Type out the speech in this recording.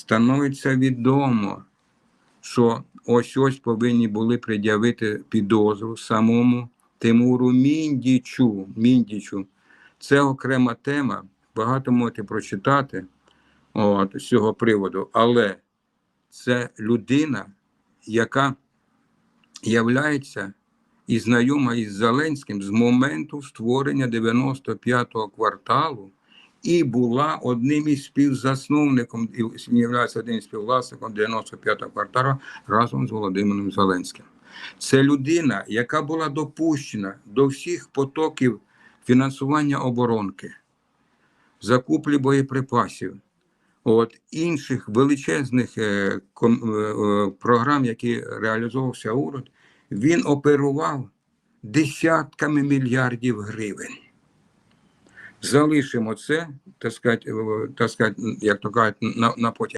становиться відомо, що ось ось повинні були пред'явити підозру самому Тимуру Міндічу. Міндічу. Це окрема тема. Багато можете прочитати от, з цього приводу, але це людина, яка являється і знайома із Зеленським з моменту створення 95-го кварталу і була одним із співзасновником і є одним співвласником 95-го кварталу разом з Володимиром Зеленським. Це людина, яка була допущена до всіх потоків фінансування оборонки, закуплі боєприпасів, от інших величезних е, ком- е, е, програм, які реалізовувався уряд, він оперував десятками мільярдів гривень. Залишимо це, так сказати, е, так сказати, як то кажуть, на, на потім.